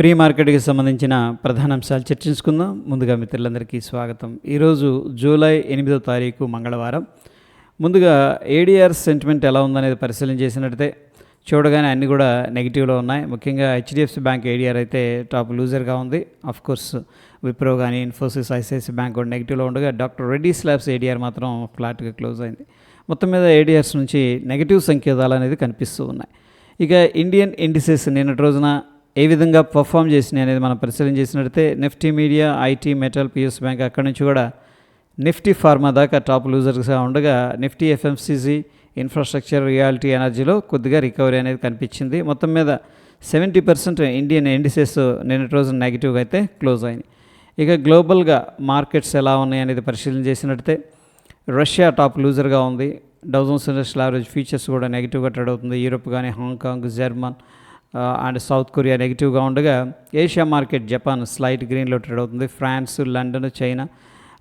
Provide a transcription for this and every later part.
Pre మార్కెట్కి సంబంధించిన ప్రధాన అంశాలు చర్చించుకుందాం. ముందుగా మిత్రులందరికీ స్వాగతం. ఈరోజు జూలై ఎనిమిదో తారీఖు మంగళవారం. ముందుగా ఏడీఆర్ సెంటిమెంట్ ఎలా ఉందనేది పరిశీలన చేసినట్టే చూడగానే అన్నీ కూడా నెగిటివ్లో ఉన్నాయి. ముఖ్యంగా హెచ్డిఎఫ్సి బ్యాంక్ ఏడిఆర్ అయితే టాప్ లూజర్గా ఉంది. ఆఫ్ కోర్స్ విప్రో కానీ ఇన్ఫోసిస్ ఐసిఐసి బ్యాంక్ కూడా నెగిటివ్లో ఉండగా డాక్టర్ రెడ్డి స్లాబ్స్ ఏడిఆర్ మాత్రం ఫ్లాట్గా క్లోజ్ అయింది. మొత్తం మీద ఏడిఆర్స్ నుంచి నెగిటివ్ సంకేతాలు అనేది కనిపిస్తూ ఉన్నాయి. ఇక ఇండియన్ ఇండిసెస్ నిన్నటి రోజున ఏ విధంగా పర్ఫామ్ చేసినాయి అనేది మనం పరిశీలన చేసినట్టయితే Nifty media IT metal PS bank అక్కడి నుంచి కూడా నిఫ్టీ ఫార్మా దాకా టాప్ లూజర్స్గా ఉండగా నిఫ్టీ ఎఫ్ఎంసీజీ ఇన్ఫ్రాస్ట్రక్చర్ రియాలిటీ ఎనర్జీలో కొద్దిగా రికవరీ అనేది కనిపించింది. మొత్తం మీద సెవెంటీ పర్సెంట్ ఇండియన్ ఇండిసెస్ నిన్నటి రోజు నెగిటివ్గా అయితే క్లోజ్ అయినాయి. ఇక గ్లోబల్గా మార్కెట్స్ ఎలా ఉన్నాయి అనేది పరిశీలన చేసినట్టయితే రష్యా టాప్ లూజర్గా ఉంది. డౌజన్స్ ఇండస్ట్రియల్ యావరేజ్ ఫీచర్స్ కూడా నెగిటివ్గా ట్రేడ్ అవుతుంది. యూరోప్ కానీ Hong Kong German and South Korea నెగిటివ్గా ఉండగా ఏషియా మార్కెట్ జపాన్ స్లైట్ గ్రీన్లో ట్రేడ్ అవుతుంది. France London China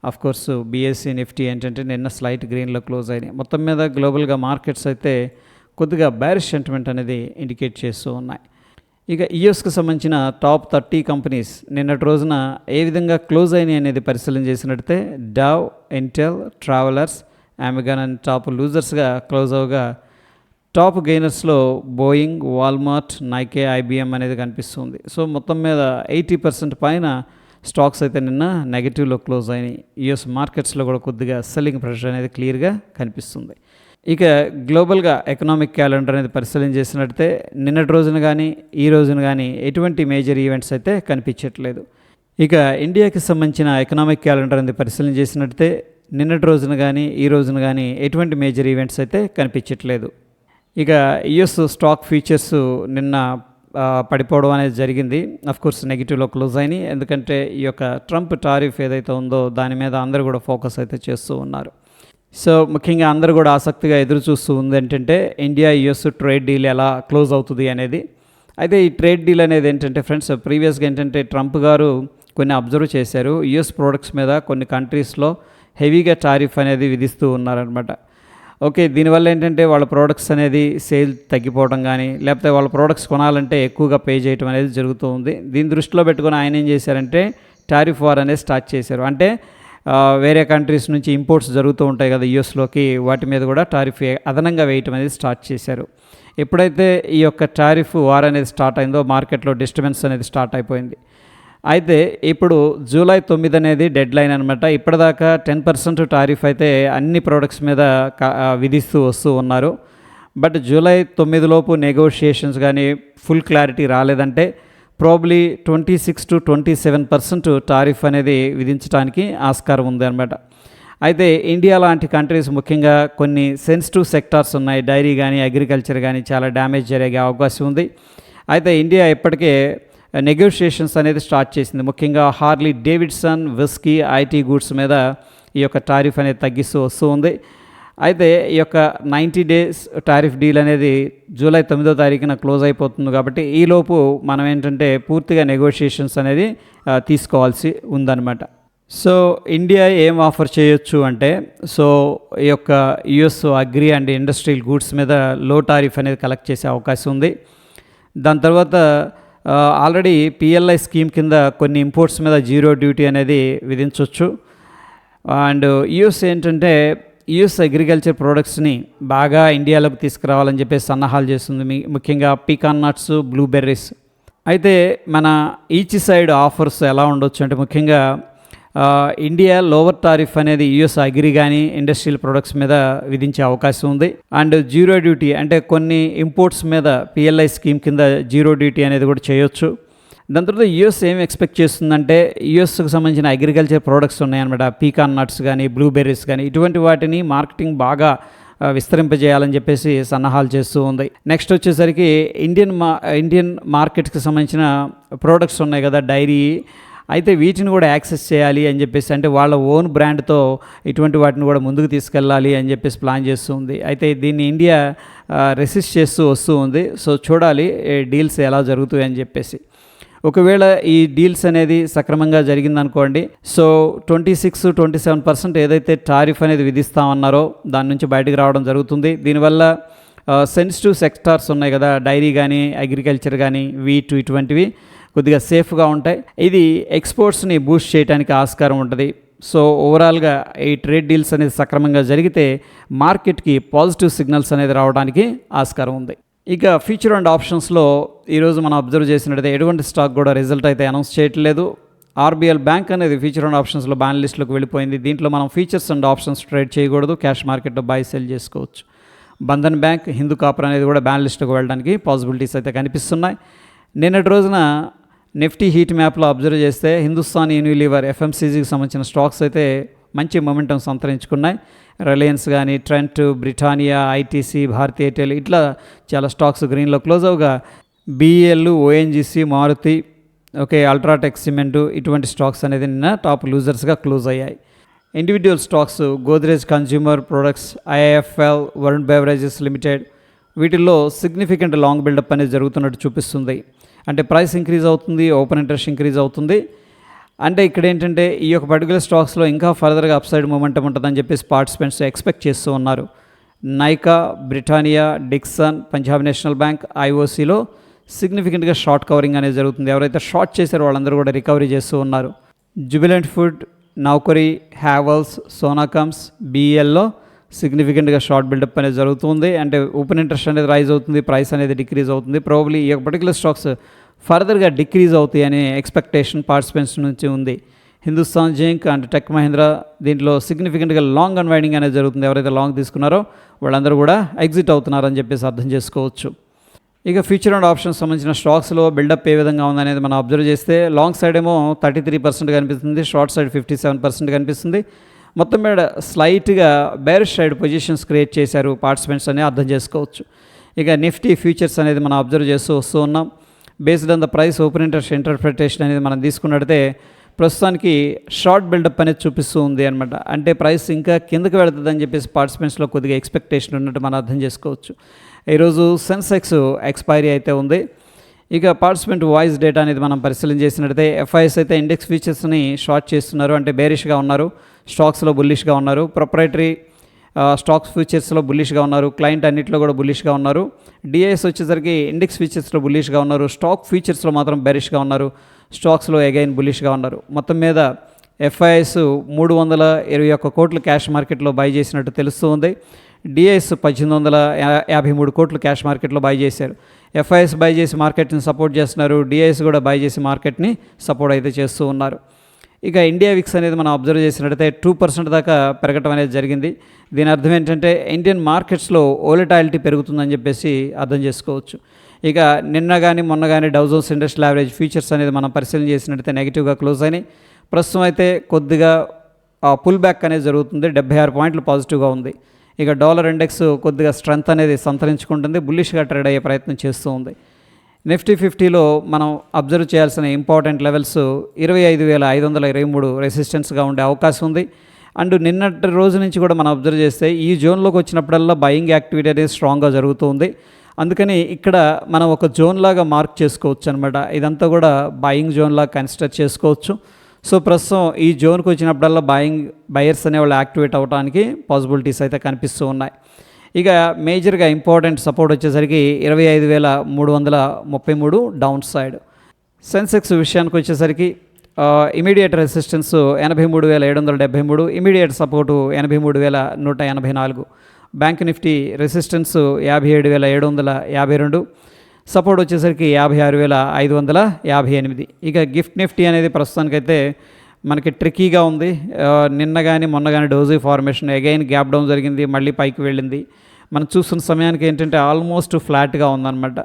of course BSE Nifty ఏంటంటే నిన్న స్లైట్ గ్రీన్లో క్లోజ్ అయినాయి. మొత్తం మీద గ్లోబల్గా మార్కెట్స్ అయితే కొద్దిగా బ్యారిష్ సెంటిమెంట్ అనేది ఇండికేట్ చేస్తూ ఉన్నాయి. ఇక ఈఎస్కి సంబంధించిన టాప్ థర్టీ కంపెనీస్ నిన్నటి రోజున ఏ విధంగా క్లోజ్ అయినాయి అనేది పరిశీలన చేసినట్టయితే Dow Intel Travelers Amazon and top లూజర్స్గా close అవగా టాప్ గెయినర్స్లో బోయింగ్ వాల్మార్ట్ నైకే ఐబిఎం అనేది కనిపిస్తుంది. సో మొత్తం మీద ఎయిటీ పర్సెంట్ పైన స్టాక్స్ అయితే నిన్న నెగిటివ్లో క్లోజ్ అయినాయి. యుఎస్ మార్కెట్స్లో కూడా కొద్దిగా సెల్లింగ్ ప్రెషర్ అనేది క్లియర్గా కనిపిస్తుంది. ఇక గ్లోబల్గా ఎకనామిక్ క్యాలెండర్ అనేది పరిశీలన చేసినట్టే నిన్నటి రోజున కానీ ఈ రోజున కానీ ఎటువంటి మేజర్ ఈవెంట్స్ అయితే కనిపించట్లేదు. ఇక ఇండియాకి సంబంధించిన ఎకనామిక్ క్యాలెండర్ అనేది పరిశీలన చేసినట్టే నిన్నటి రోజున కానీ ఈ రోజున కానీ ఎటువంటి మేజర్ ఈవెంట్స్ అయితే కనిపించట్లేదు. ఇక యుఎస్ స్టాక్ ఫీచర్స్ నిన్న పడిపోవడం అనేది జరిగింది. కోర్స్ నెగిటివ్లో క్లోజ్ అయినాయి. ఎందుకంటే ఈ యొక్క ట్రంప్ టారిఫ్ ఏదైతే ఉందో దాని మీద అందరూ కూడా ఫోకస్ అయితే చేస్తూ ఉన్నారు. సో ముఖ్యంగా అందరూ కూడా ఆసక్తిగా ఎదురు చూస్తూ ఉంది ఏంటంటే ఇండియా యుఎస్ ట్రేడ్ డీల్ ఎలా క్లోజ్ అవుతుంది అనేది. అయితే ఈ ట్రేడ్ డీల్ అనేది ఏంటంటే ఫ్రెండ్స్ ప్రీవియస్గా ఏంటంటే ట్రంప్ గారు కొన్ని అబ్జర్వ్ చేశారు. యుఎస్ ప్రోడక్ట్స్ మీద కొన్ని కంట్రీస్లో హెవీగా టారిఫ్ అనేది విధిస్తూ ఉన్నారనమాట ఓకే దీనివల్ల ఏంటంటే వాళ్ళ ప్రోడక్ట్స్ అనేది సేల్ తగ్గిపోవడం కానీ లేకపోతే వాళ్ళ ప్రోడక్ట్స్ కొనాలంటే ఎక్కువగా పే చేయడం అనేది జరుగుతూ ఉంది. దీని దృష్టిలో పెట్టుకుని ఆయన ఏం చేశారంటే టారిఫ్ వార్ అనేది స్టార్ట్ చేశారు. అంటే వేరే కంట్రీస్ నుంచి ఇంపోర్ట్స్ జరుగుతూ ఉంటాయి కదా యూఎస్లోకి వాటి మీద కూడా టారిఫ్ అదనంగా వేయటం అనేది స్టార్ట్ చేశారు. ఎప్పుడైతే ఈ యొక్క టారిఫ్ వార్ అనేది స్టార్ట్ అయిందో మార్కెట్లో డిస్టర్బెన్స్ అనేది స్టార్ట్ అయిపోయింది. అయితే ఇప్పుడు జూలై తొమ్మిది అనేది డెడ్ లైన్ అనమాట ఇప్పటిదాకా టెన్ పర్సెంట్ టారిఫ్ అయితే అన్ని ప్రోడక్ట్స్ మీద విధిస్తూ వస్తూ ఉన్నారు. బట్ జూలై తొమ్మిదిలోపు నెగోషియేషన్స్ కానీ ఫుల్ క్లారిటీ రాలేదంటే probably twenty six to twenty seven percent tariff అనేది విధించడానికి ఆస్కారం ఉంది అనమాట అయితే ఇండియా లాంటి కంట్రీస్ ముఖ్యంగా కొన్ని సెన్సిటివ్ సెక్టార్స్ ఉన్నాయి. డైరీ కానీ అగ్రికల్చర్ కానీ చాలా డ్యామేజ్ జరిగే అవకాశం ఉంది. అయితే ఇండియా ఇప్పటికే Uh, నెగోషియేషన్స్ అనేది స్టార్ట్ చేసింది. ముఖ్యంగా Harley Davidson whisky IT goods మీద ఈ యొక్క టారిఫ్ అనేది తగ్గిస్తూ వస్తూ ఉంది. అయితే ఈ యొక్క నైంటీ డేస్ టారిఫ్ డీల్ అనేది జూలై తొమ్మిదో తారీఖున క్లోజ్ అయిపోతుంది కాబట్టి ఈలోపు మనం ఏంటంటే పూర్తిగా నెగోషియేషన్స్ అనేది uh, తీసుకోవాల్సి ఉందన్నమాట. సో ఇండియా ఏం ఆఫర్ చేయొచ్చు అంటే సో ఈ యొక్క US agri and industrial goods మీద లో టారిఫ్ అనేది కలెక్ట్ చేసే అవకాశం ఉంది. దాని తర్వాత ఆల్రెడీ పిఎల్ఐ స్కీమ్ కింద కొన్ని ఇంపోర్ట్స్ మీద జీరో డ్యూటీ అనేది విధించవచ్చు అండ్ యూఎస్ ఏంటంటే యూఎస్ అగ్రికల్చర్ ప్రోడక్ట్స్ని బాగా ఇండియాలోకి తీసుకురావాలని చెప్పేసి సన్నాహాలు చేస్తుంది. మీ ముఖ్యంగా పీకాన్ నట్స్ బ్లూబెర్రీస్ అయితే మన ఈచ్ సైడ్ ఆఫర్స్ ఎలా ఉండొచ్చు అంటే ముఖ్యంగా ఇండియా లోవర్ టారిఫ్ అనేది యుఎస్ అగ్రి కానీ ఇండస్ట్రియల్ ప్రొడక్ట్స్ మీద విధించే అవకాశం ఉంది. అండ్ జీరో డ్యూటీ అంటే కొన్ని ఇంపోర్ట్స్ మీద పిఎల్ఐ స్కీమ్ కింద జీరో డ్యూటీ అనేది కూడా చేయొచ్చు. దాని తర్వాత యూఎస్ ఏం ఎక్స్పెక్ట్ చేస్తుందంటే యుఎస్కి సంబంధించిన అగ్రికల్చర్ ప్రోడక్ట్స్ ఉన్నాయన్నమాట. పీకాన్ నట్స్ కానీ బ్లూబెర్రీస్ కానీ ఇటువంటి వాటిని మార్కెటింగ్ బాగా విస్తరింపజేయాలని చెప్పేసి సన్నాహాలు చేస్తూ ఉంది. నెక్స్ట్ వచ్చేసరికి ఇండియన్ మా ఇండియన్ మార్కెట్కి సంబంధించిన ప్రోడక్ట్స్ ఉన్నాయి కదా డైరీ అయితే వీటిని కూడా యాక్సెస్ చేయాలి అని చెప్పేసి అంటే వాళ్ళ ఓన్ బ్రాండ్తో ఇటువంటి వాటిని కూడా ముందుకు తీసుకెళ్ళాలి అని చెప్పేసి ప్లాన్ చేస్తుంది అయితే దీన్ని ఇండియా రెసిస్ట్ చేస్తూ వస్తూ ఉంది. సో చూడాలి డీల్స్ ఎలా జరుగుతాయి అని చెప్పేసి. ఒకవేళ ఈ డీల్స్ అనేది సక్రమంగా జరిగిందనుకోండి so twenty six twenty seven percent ఏదైతే టారిఫ్ అనేది విధిస్తామన్నారో దాని నుంచి బయటకు రావడం జరుగుతుంది. దీనివల్ల సెన్సిటివ్ సెక్టార్స్ ఉన్నాయి కదా డైరీ కానీ అగ్రికల్చర్ కానీ వీటు ఇటువంటివి. కొద్దిగా సేఫ్గా ఉంటాయి. ఇది ఎక్స్పోర్ట్స్ని బూస్ట్ చేయడానికి ఆస్కారం ఉంటుంది. సో ఓవరాల్గా ఈ ట్రేడ్ డీల్స్ అనేది సక్రమంగా జరిగితే మార్కెట్కి పాజిటివ్ సిగ్నల్స్ అనేది రావడానికి ఆస్కారం ఉంది. ఇక ఫ్యూచర్ అండ్ ఆప్షన్స్లో ఈరోజు మనం అబ్జర్వ్ చేసినట్టయితే ఎటువంటి స్టాక్ కూడా రిజల్ట్ అయితే అనౌన్స్ చేయట్లేదు. ఆర్బీఎల్ బ్యాంక్ అనేది ఫ్యూచర్ అండ్ ఆప్షన్స్లో బ్యాన్ లిస్ట్లోకి వెళ్ళిపోయింది. దీంట్లో మనం ఫీచర్స్ అండ్ ఆప్షన్స్ ట్రేడ్ చేయకూడదు. క్యాష్ మార్కెట్లో బై సెల్ చేసుకోవచ్చు. బంధన్ బ్యాంక్ హిందూ కాపర్ అనేది కూడా బ్యాన్ వెళ్ళడానికి పాసిబిలిటీస్ అయితే కనిపిస్తున్నాయి. నిన్నటి రోజున నిఫ్టీ హీట్ మ్యాప్లో అబ్జర్వ్ చేస్తే హిందుస్థాన్ యూనిలీవర్ ఎఫ్ఎంసీజీకి సంబంధించిన స్టాక్స్ అయితే మంచి మొమెంటం సంతరించుకున్నాయి. రిలయన్స్ కానీ Trent Britannia ITC Bharti Airtel ఇట్లా చాలా స్టాక్స్ గ్రీన్లో close అవగా BEL ONGC Maruti okay UltraTech cement ఇటువంటి స్టాక్స్ అనేది నిన్న టాప్ లూజర్స్గా క్లోజ్ అయ్యాయి. Individual stocks Godrej consumer products IIFL Varun beverages limited వీటిల్లో సిగ్నిఫికెంట్ లాంగ్ బిల్డప్ అనేది జరుగుతున్నట్టు చూపిస్తుంది. అంటే ప్రైస్ ఇంక్రీజ్ అవుతుంది ఓపెన్ ఇంట్రెస్ట్ ఇంక్రీజ్ అవుతుంది. అంటే ఇక్కడ ఏంటంటే ఈ యొక్క పర్టికులర్ స్టాక్స్లో ఇంకా ఫర్దర్గా అప్సైడ్ మూమెంటం ఉంటుందని చెప్పేసి పార్టిసిపెంట్స్ ఎక్స్పెక్ట్ చేస్తూ ఉన్నారు. Nykaa Britannia Dixon Punjab National Bank ఐఓసీలో సిగ్నిఫికెంట్గా షార్ట్ కవరింగ్ అనేది జరుగుతుంది. ఎవరైతే షార్ట్ చేశారో వాళ్ళందరూ కూడా రికవరీ చేస్తూ ఉన్నారు. జుబిలెంట్ ఫుడ్ నౌకరీ హ్యావల్స్ సోనాకమ్స్ బీఎల్లో సిగ్నిఫికెంట్గా షార్ట్ బిల్డప్ అనేది జరుగుతుంది. అంటే ఓపెన్ ఇంట్రెస్ట్ అనేది రైజ్ అవుతుంది ప్రైస్ అనేది డిక్రీజ్ అవుతుంది. ప్రాబ్లీ ఈ పర్టికులర్ స్టాక్స్ ఫర్దర్గా డిక్రీజ్ అవుతాయి అనే ఎక్స్పెక్టేషన్ పార్టిసిపెంట్స్ నుంచి ఉంది. Hindustan zinc and tech Mahindra దీంట్లో సిగ్నిఫికెంట్గా లాంగ్ అన్వైడింగ్ అనేది జరుగుతుంది. ఎవరైతే లాంగ్ తీసుకున్నారో వాళ్ళందరూ కూడా ఎగ్జిట్ అవుతున్నారని చెప్పేసి అర్థం చేసుకోవచ్చు. ఇక ఫ్యూచర్ అండ్ ఆప్షన్స్ సంబంధించిన స్టాక్స్లో బిల్డప్ ఏ విధంగా ఉందనేది మనం అబ్జర్వ్ చేస్తే లాంగ్ సైడ్ ఏమో థర్టీ త్రీ పర్సెంట్ కనిపిస్తుంది short side fifty seven percent కనిపిస్తుంది. మొత్తం మీద స్లైట్గా బేర్ సైడ్ పొజిషన్స్ క్రియేట్ చేశారు పార్టిసిపెంట్స్ అని అర్థం చేసుకోవచ్చు. ఇక నిఫ్టీ ఫ్యూచర్స్ అనేది మనం అబ్జర్వ్ చేస్తూ వస్తూ ఉన్నాం. Based on the price open interest interpretation అనేది మనం తీసుకున్నట్టే ప్రస్తుతానికి షార్ట్ బిల్డప్ అనేది చూపిస్తూ ఉంది అనమాట అంటే ప్రైస్ ఇంకా కిందకి వెళుతుందని చెప్పేసి పార్టిసిపెంట్స్లో కొద్దిగా ఎక్స్పెక్టేషన్ ఉన్నట్టు మనం అర్థం చేసుకోవచ్చు. ఈరోజు సెన్సెక్స్ ఎక్స్పైరీ అయితే ఉంది. ఇక పార్టిసిపెంట్ వాయిస్ డేటా అనేది మనం పరిశీలన చేసినట్టయితే ఎఫ్ఐఎస్ అయితే ఇండెక్స్ ఫీచర్స్ని షార్ట్ చేస్తున్నారు. అంటే బేరిష్గా ఉన్నారు. స్టాక్స్లో బుల్లిష్గా ఉన్నారు. ప్రొప్రైటరీ స్టాక్స్ ఫ్యూచర్స్లో బుల్లిష్గా ఉన్నారు. క్లయింట్ అన్నింటిలో కూడా బుల్లిష్గా ఉన్నారు. డిఐఎస్ వచ్చేసరికి ఇండెక్స్ ఫీచర్స్లో బుల్లిష్గా ఉన్నారు. స్టాక్ ఫీచర్స్లో మాత్రం బెరిష్గా ఉన్నారు. స్టాక్స్లో అగైన్ బుల్లిష్గా ఉన్నారు. మొత్తం మీద ఎఫ్ఐఎస్ మూడు వందల ఇరవై ఒక్క కోట్లు క్యాష్ మార్కెట్లో బై చేసినట్టు తెలుస్తూ ఉంది. డిఐఎస్ పద్దెనిమిది వందల యా- యాభై మూడు కోట్లు క్యాష్ మార్కెట్లో బై చేశారు. ఎఫ్ఐఎస్ బై చేసి మార్కెట్ని సపోర్ట్ చేస్తున్నారు. డిఐఎస్ కూడా బై చేసి మార్కెట్ని సపోర్ట్ అయితే చేస్తూ ఉన్నారు. ఇక ఇండియా విక్స్ అనేది మనం అబ్జర్వ్ చేసినట్టయితే టూ పర్సెంట్ దాకా పెరగటం అనేది జరిగింది. దీని అర్థం ఏంటంటే ఇండియన్ మార్కెట్స్లో ఓలటాలిటీ పెరుగుతుందని చెప్పేసి అర్థం చేసుకోవచ్చు. ఇక నిన్న కానీ మొన్న కానీ డౌజోన్స్ ఇండస్ట్రియల్ యావరేజ్ ఫ్యూచర్స్ అనేది మనం పరిశీలన చేసినట్టయితే నెగిటివ్గా క్లోజ్ అయినాయి. ప్రస్తుతం అయితే కొద్దిగా పుల్ బ్యాక్ అనేది జరుగుతుంది. డెబ్బై ఆరు పాయింట్లు పాజిటివ్గా ఉంది. ఇక డాలర్ ఇండెక్స్ కొద్దిగా స్ట్రెంత్ అనేది సంతరించుకుంటుంది బుల్లిష్గా ట్రేడ్ అయ్యే ప్రయత్నం చేస్తూ ఉంది. నిఫ్టీ ఫిఫ్టీలో మనం అబ్జర్వ్ చేయాల్సిన ఇంపార్టెంట్ లెవెల్స్ ఇరవై ఐదు వేల ఐదు వందల ఇరవై మూడు రెసిస్టెన్స్గా ఉండే అవకాశం ఉంది. అండ్ నిన్నటి రోజు నుంచి కూడా మనం అబ్జర్వ్ చేస్తే ఈ జోన్లోకి వచ్చినప్పుడల్లా బయింగ్ యాక్టివిటీ అనేది స్ట్రాంగ్గా జరుగుతుంది అందుకని ఇక్కడ మనం ఒక జోన్ లాగా మార్క్ చేసుకోవచ్చు అనమాట ఇదంతా కూడా బయింగ్ జోన్ లాగా కన్సిడర్ చేసుకోవచ్చు. సో ప్రస్తుతం ఈ జోన్కి వచ్చినప్పుడల్లా బయింగ్ బయర్స్ అనేవాళ్ళు యాక్టివేట్ అవడానికి పాసిబిలిటీస్ అయితే కనిపిస్తూ ఉన్నాయి. ఇక మేజర్గా ఇంపార్టెంట్ సపోర్ట్ వచ్చేసరికి ఇరవై ఐదు వేల మూడు వందల ముప్పై మూడు డౌన్ సైడ్ సెన్సెక్స్ విషయానికి వచ్చేసరికి ఇమీడియట్ రెసిస్టెన్స్ ఎనభై మూడు వేల ఏడు వందల డెబ్బై మూడు ఇమీడియట్ సపోర్టు ఎనభై మూడు వేల నూట ఎనభై నాలుగు. బ్యాంక్ నిఫ్టీ రెసిస్టెన్స్ యాభై ఏడు వేల ఏడు వందల యాభై రెండు. సపోర్ట్ వచ్చేసరికి యాభై ఆరు వేల ఐదు వందల యాభై ఎనిమిది. ఇక గిఫ్ట్ నిఫ్టీ అనేది ప్రస్తుతానికైతే మనకి ట్రిక్కీగా ఉంది. నిన్న కానీ మొన్న కానీ doji formation again gap down జరిగింది మళ్ళీ పైకి వెళ్ళింది. మనం చూస్తున్న సమయానికి ఏంటంటే ఆల్మోస్ట్ ఫ్లాట్గా ఉందన్నమాట.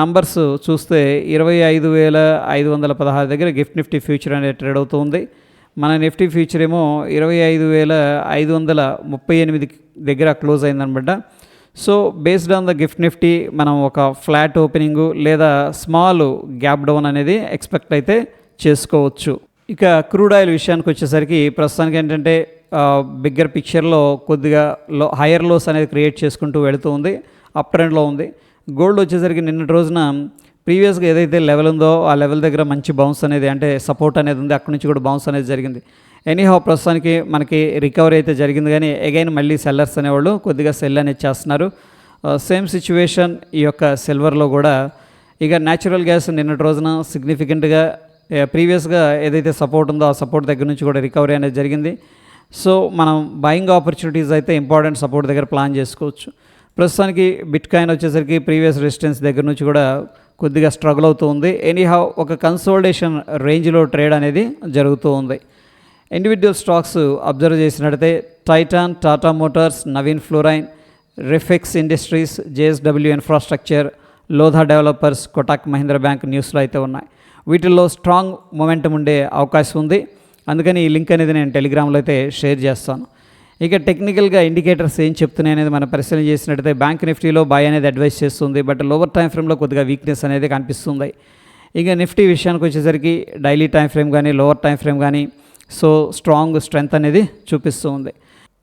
నంబర్స్ చూస్తే ఇరవై ఐదు వేల ఐదు వందల పదహారు దగ్గర గిఫ్ట్ నిఫ్టీ ఫ్యూచర్ అనేది ట్రేడ్ అవుతుంది మన నిఫ్టీ ఫ్యూచర్ ఏమో ఇరవై ఐదు వేల ఐదు వందల ముప్పై ఎనిమిది దగ్గర క్లోజ్ అయిందనమాట so based on the gift Nifty మనం ఒక ఫ్లాట్ ఓపెనింగ్ లేదా స్మాల్ గ్యాప్ డౌన్ అనేది ఎక్స్పెక్ట్ అయితే చేసుకోవచ్చు. ఇక క్రూడ్ ఆయిల్ విషయానికి వచ్చేసరికి ప్రస్తుతానికి ఏంటంటే బిగ్గర్ పిక్చర్లో కొద్దిగా లో హయ్యర్ లోస్ అనేది క్రియేట్ చేసుకుంటూ వెళుతూ ఉంది అప్ ట్రెండ్లో ఉంది. గోల్డ్ వచ్చేసరికి నిన్నటి రోజున ప్రీవియస్గా ఏదైతే లెవెల్ ఉందో ఆ లెవెల్ దగ్గర మంచి బౌన్స్ అనేది అంటే సపోర్ట్ అనేది ఉంది. అక్కడి నుంచి కూడా బౌన్స్ అనేది జరిగింది. ఎనీహో ప్రస్తుతానికి మనకి రికవరీ అయితే జరిగింది కానీ అగైన్ మళ్ళీ సెల్లర్స్ అనేవాళ్ళు కొద్దిగా సెల్ అనేది చేస్తున్నారు. Uh, సేమ్ సిచ్యువేషన్ ఈ యొక్క సిల్వర్లో కూడా. ఇక న్యాచురల్ గ్యాస్ నిన్నటి రోజున సిగ్నిఫికెంట్గా ప్రీవియస్గా uh, ఏదైతే సపోర్ట్ ఉందో ఆ సపోర్ట్ దగ్గర నుంచి కూడా రికవరీ అనేది జరిగింది. సో మనం బయింగ్ ఆపర్చునిటీస్ అయితే ఇంపార్టెంట్ సపోర్ట్ దగ్గర ప్లాన్ చేసుకోవచ్చు. ప్రస్తుతానికి బిట్ కాయిన్ వచ్చేసరికి ప్రీవియస్ రెసిస్టెన్స్ దగ్గర నుంచి కూడా కొద్దిగా స్ట్రగుల్ అవుతూ ఉంది. ఎనీహౌ ఒక కన్సోల్డేషన్ రేంజ్లో ట్రేడ్ అనేది జరుగుతూ ఉంది. ఇండివిజువల్ స్టాక్స్ అబ్జర్వ్ చేసినట్టయితే Titan Tata motors Navin fluorine Refex industries JSW infrastructure Lodha developers Kotak Mahindra bank న్యూస్లో అయితే ఉన్నాయి. వీటిల్లో స్ట్రాంగ్ మొమెంటం ఉండే అవకాశం ఉంది. అందుకని ఈ లింక్ అనేది నేను టెలిగ్రామ్లో అయితే షేర్ చేస్తాను. ఇక టెక్నికల్గా ఇండికేటర్స్ ఏం చెప్తున్నాయి అనేది మనం పరిశీలన చేసినట్టయితే బ్యాంక్ నిఫ్టీలో బై అనేది అడ్వైస్ చేస్తుంది. బట్ లోవర్ టైం ఫ్రేమ్లో కొద్దిగా వీక్నెస్ అనేది కనిపిస్తుంది. ఇక నిఫ్టీ విషయానికి వచ్చేసరికి డైలీ టైం ఫ్రేమ్ కానీ లోవర్ టైం ఫ్రేమ్ కానీ సో స్ట్రాంగ్ స్ట్రెంగ్త్ అనేది చూపిస్తూ ఉంది.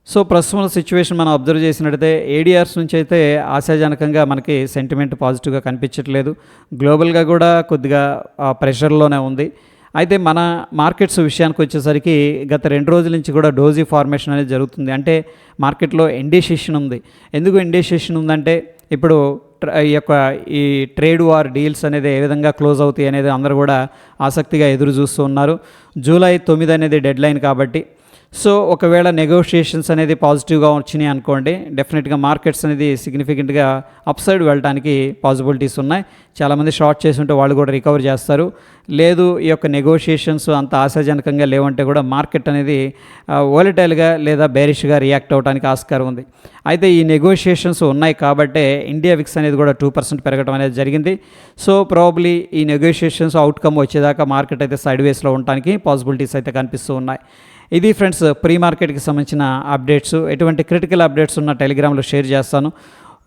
సో ప్రస్తుతం సిచ్యువేషన్ మనం అబ్జర్వ్ చేసినట్టయితే ఏడిఆర్స్ నుంచి అయితే ఆశాజనకంగా మనకి సెంటిమెంట్ పాజిటివ్గా కనిపించట్లేదు. గ్లోబల్గా కూడా కొద్దిగా ప్రెషర్లోనే ఉంది. అయితే మన మార్కెట్స్ విషయానికి వచ్చేసరికి గత రెండు రోజుల నుంచి కూడా డోజీ ఫార్మేషన్ అనేది జరుగుతుంది. అంటే మార్కెట్లో ఎండేషేషన్ ఉంది. ఎందుకు ఎండేషేషన్ ఉందంటే ఇప్పుడు ఈ యొక్క ఈ ట్రేడ్ వార్ డీల్స్ అనేది ఏ విధంగా క్లోజ్ అవుతాయి అనేది అందరూ కూడా ఆసక్తిగా ఎదురు చూస్తూ ఉన్నారు. జూలై తొమ్మిది అనేది డెడ్ లైన్ కాబట్టి సో ఒకవేళ నెగోషియేషన్స్ అనేది పాజిటివ్గా వచ్చినాయి అనుకోండి డెఫినెట్గా మార్కెట్స్ అనేది సిగ్నిఫికెంట్గా అప్ సైడ్ వెళ్ళడానికి పాసిబిలిటీస్ ఉన్నాయి. చాలామంది షార్ట్ చేసి ఉంటే వాళ్ళు కూడా రికవర్ చేస్తారు. లేదు ఈ యొక్క నెగోషియేషన్స్ అంత ఆశాజనకంగా లేవంటే కూడా మార్కెట్ అనేది ఓలటైల్గా లేదా బేరిష్గా రియాక్ట్ అవడానికి ఆస్కారం ఉంది. అయితే ఈ నెగోషియేషన్స్ ఉన్నాయి కాబట్టే ఇండియా విక్స్ అనేది కూడా టూ పర్సెంట్ పెరగడం అనేది జరిగింది. సో ప్రాబ్లీ ఈ నెగోషియేషన్స్ అవుట్కమ్ వచ్చేదాకా మార్కెట్ అయితే సైడ్ వేస్లో ఉండడానికి పాసిబిలిటీస్ అయితే కనిపిస్తూ ఉన్నాయి. ఇది ఫ్రెండ్స్ ప్రీ మార్కెట్కి సంబంధించిన అప్డేట్స్. ఎటువంటి క్రిటికల్ అప్డేట్స్ ఉన్న టెలిగ్రామ్లో షేర్ చేస్తాను.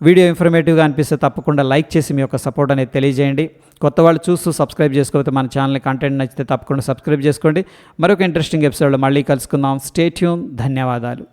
వీడియో ఇన్ఫర్మేటివ్గా అనిపిస్తే తప్పకుండా లైక్ చేసి మీ యొక్క సపోర్ట్ అనేది తెలియజేయండి. కొత్త వాళ్ళు చూస్తూ సబ్స్క్రైబ్ చేసుకోకపోతే మన ఛానల్ కంటెంట్ నచ్చితే తప్పకుండా సబ్స్క్రైబ్ చేసుకోండి. మరొక ఇంట్రెస్టింగ్ ఎపిసోడ్లో మళ్ళీ కలుసుకుందాం. స్టేట్యూన్ ధన్యవాదాలు.